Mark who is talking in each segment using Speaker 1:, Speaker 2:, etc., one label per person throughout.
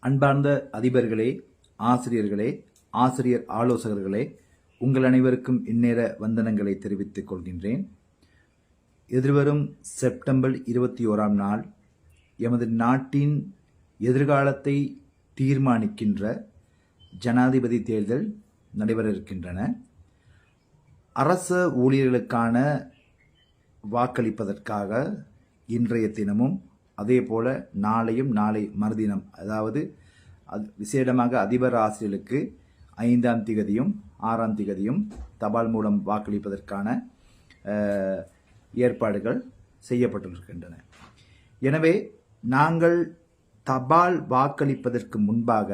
Speaker 1: அன்பார்ந்த அதிபர்களே ஆசிரியர்களே ஆசிரியர் ஆலோசகர்களே உங்கள் அனைவருக்கும் இந்நேர வந்தனங்களை தெரிவித்துக் கொள்கின்றேன். எதிர்வரும் செப்டம்பர் இருபத்தி ஓராம் நாள் எமது நாட்டின் எதிர்காலத்தை தீர்மானிக்கின்ற ஜனாதிபதி தேர்தல் நடைபெற இருக்கின்றன. அரச ஊழியர்களுக்கான வாக்களிப்பதற்காக இன்றைய தினமும் அதே போல நாளையும் நாளை மறுதினம். அதாவது அது விசேடமாக அதிபர் ஆசிரியர்களுக்கு ஐந்தாம் திகதியும் ஆறாம் திகதியும் தபால் மூலம் வாக்களிப்பதற்கான ஏற்பாடுகள் செய்யப்பட்டிருக்கின்றன. எனவே நாங்கள் தபால் வாக்களிப்பதற்கு முன்பாக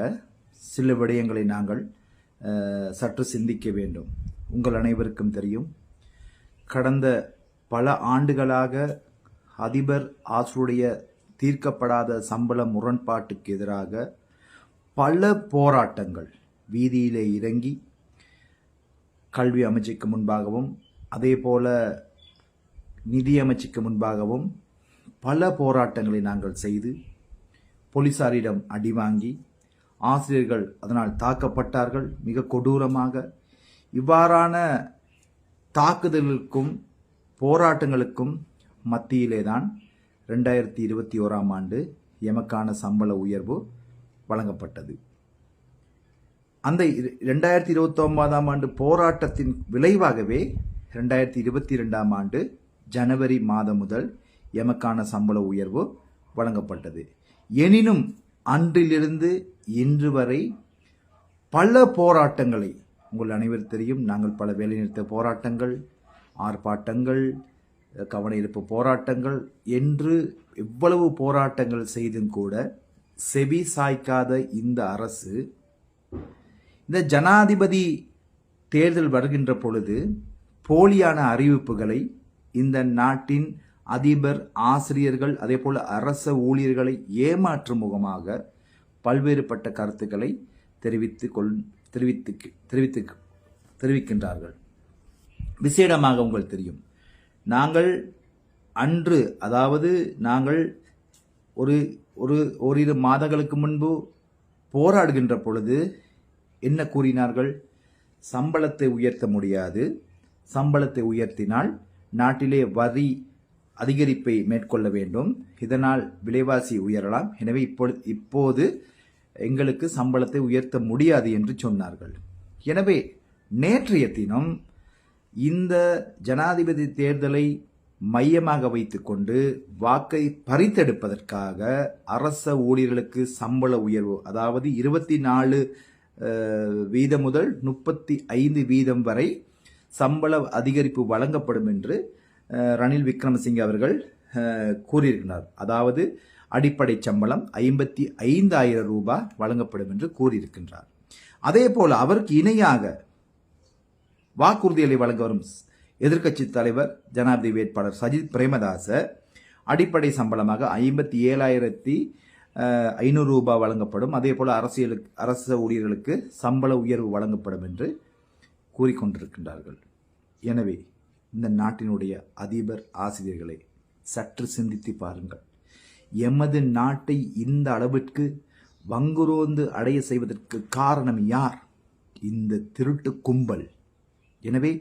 Speaker 1: சில விடயங்களை நாங்கள் சற்று சிந்திக்க வேண்டும். உங்கள் அனைவருக்கும் தெரியும் கடந்த பல ஆண்டுகளாக அதிபர் ஆசுடைய தீர்க்கப்படாத சம்பள முரண்பாட்டுக்கு எதிராக பல போராட்டங்கள் வீதியிலே இறங்கி கல்வி அமைச்சுக்கு முன்பாகவும் அதே போல நிதி அமைச்சுக்கு முன்பாகவும் பல போராட்டங்களை நாங்கள் செய்து போலீசாரிடம் அடி வாங்கி ஆசிரியர்கள் அதனால் தாக்கப்பட்டார்கள். மிக கொடூரமாக இவ்வாறான தாக்குதலுக்கும் போராட்டங்களுக்கும் மத்தியிலே தான் ரெண்டாயிரத்தி இருபத்தி ஓராம் ஆண்டு எமக்கான சம்பள உயர்வு வழங்கப்பட்டது. அந்த இரு- ரெண்டாயிரத்தி இருபத்தி ஒன்பதாம் ஆண்டு போராட்டத்தின் விளைவாகவே ரெண்டாயிரத்தி இருபத்தி ரெண்டாம் ஆண்டு ஜனவரி மாதம் முதல் எமக்கான சம்பள உயர்வு வழங்கப்பட்டது. எனினும் அன்றிலிருந்து இன்று வரை பல போராட்டங்களை உங்கள் அனைவர் தெரியும் நாங்கள் பல வேலைநிறுத்த போராட்டங்கள் ஆர்ப்பாட்டங்கள் கவனயிருப்பு போராட்டங்கள் என்று எவ்வளவு போராட்டங்கள் செய்தும் கூட செவி சாய்க்காத இந்த அரசு இந்த ஜனாதிபதி தேர்தல் வருகின்ற பொழுது போலியான அறிவிப்புகளை இந்த நாட்டின் அதிபர் ஆசிரியர்கள் அதே போல் அரச ஊழியர்களை ஏமாற்றும் முகமாக பல்வேறுபட்ட கருத்துக்களை தெரிவித்து கொள் தெரிவித்து தெரிவித்து தெரிவிக்கின்றார்கள். விசேடமாக உங்களுக்கு தெரியும். நாங்கள் அன்று அதாவது நாங்கள் ஒரு ஒரு ஓரிரு மாதங்களுக்கு முன்பு போராடுகின்ற பொழுது என்ன கூறினார்கள்? சம்பளத்தை உயர்த்த முடியாது. சம்பளத்தை உயர்த்தினால் நாட்டிலே வரி அதிகரிப்பை மேற்கொள்ள வேண்டும். இதனால் விலைவாசி உயரலாம். எனவே இப்பொழுது இப்போது எங்களுக்கு சம்பளத்தை உயர்த்த முடியாது என்று சொன்னார்கள். எனவே நேற்றைய தினம் இந்த ஜனாதிபதி தேர்தலை மையமாக வைத்துக்கொண்டு வாக்கை பறித்தெடுப்பதற்காக அரச ஊழியர்களுக்கு சம்பள உயர்வு அதாவது இருபத்தி நாலு வீதம் முதல் முப்பத்தி ஐந்து வீதம் வரை சம்பள அதிகரிப்பு வழங்கப்படும் என்று ரணில் விக்ரமசிங்கே அவர்கள் கூறியிருக்கிறார். அதாவது அடிப்படை சம்பளம் ஐம்பத்தி ஐந்தாயிரம் ரூபாய் வழங்கப்படும் என்று கூறியிருக்கின்றார். அதே போல் அவருக்கு இணையாக வாக்குறுதிகளை வழங்க வரும் எதிர்க்கட்சி தலைவர் ஜனாதிபதி வேட்பாளர் சஜித் பிரேமதாச அடிப்படை சம்பளமாக ஐம்பத்தி ஏழாயிரத்தி ஐநூறு ரூபாய் வழங்கப்படும். அதே போல் அரசியலுக்கு அரச ஊழியர்களுக்கு சம்பள உயர்வு வழங்கப்படும் என்று கூறிக்கொண்டிருக்கின்றார்கள். எனவே இந்த நாட்டினுடைய அதிபர் ஆசிரியர்களை சற்று சிந்தித்து பாருங்கள். எமது நாட்டை இந்த அளவிற்கு வங்குரோந்து அடைய செய்வதற்கு காரணம் யார்? இந்த திருட்டு கும்பல். எனவே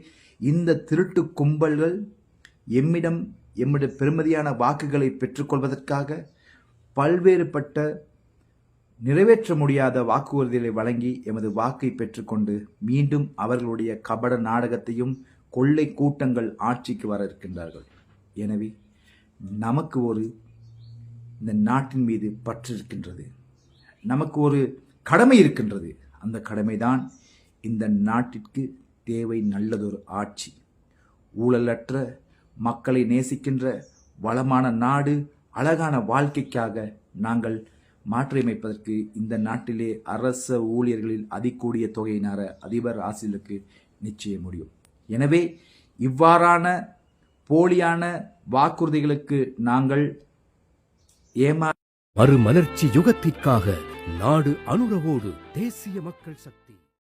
Speaker 1: இந்த திருட்டு கும்பல்கள் எம்மிடம் எம்முடைய பெருமதியான வாக்குகளை பெற்றுக்கொள்வதற்காக பல்வேறுபட்ட நிறைவேற்ற முடியாத வாக்குறுதிகளை வழங்கி எமது வாக்கை பெற்றுக்கொண்டு மீண்டும் அவர்களுடைய கபட நாடகத்தையும் கொள்ளை கூட்டங்கள் ஆட்சிக்கு வர இருக்கின்றார்கள். எனவே நமக்கு ஒரு இந்த நாட்டின் மீது பற்று இருக்கின்றது. நமக்கு ஒரு கடமை இருக்கின்றது. அந்த கடமைதான் இந்த நாட்டிற்கு தேவை நல்லதொரு ஆட்சி. ஊழலற்ற மக்களை நேசிக்கின்ற வளமான நாடு அழகான வாழ்க்கைக்காக நாங்கள் மாற்றியமைப்பதற்கு இந்த நாட்டிலே அரச ஊழியர்களில் அதிகூடிய தொகையினார அதிபர் ஆசிலுக்கு நிச்சயம் முடியும். எனவே இவ்வாறான போலியான வாக்குறுதிகளுக்கு நாங்கள் ஏமா
Speaker 2: மறுமலர்ச்சி யுகத்திற்காக நாடு அனுரவோடு தேசிய மக்கள் சக்தி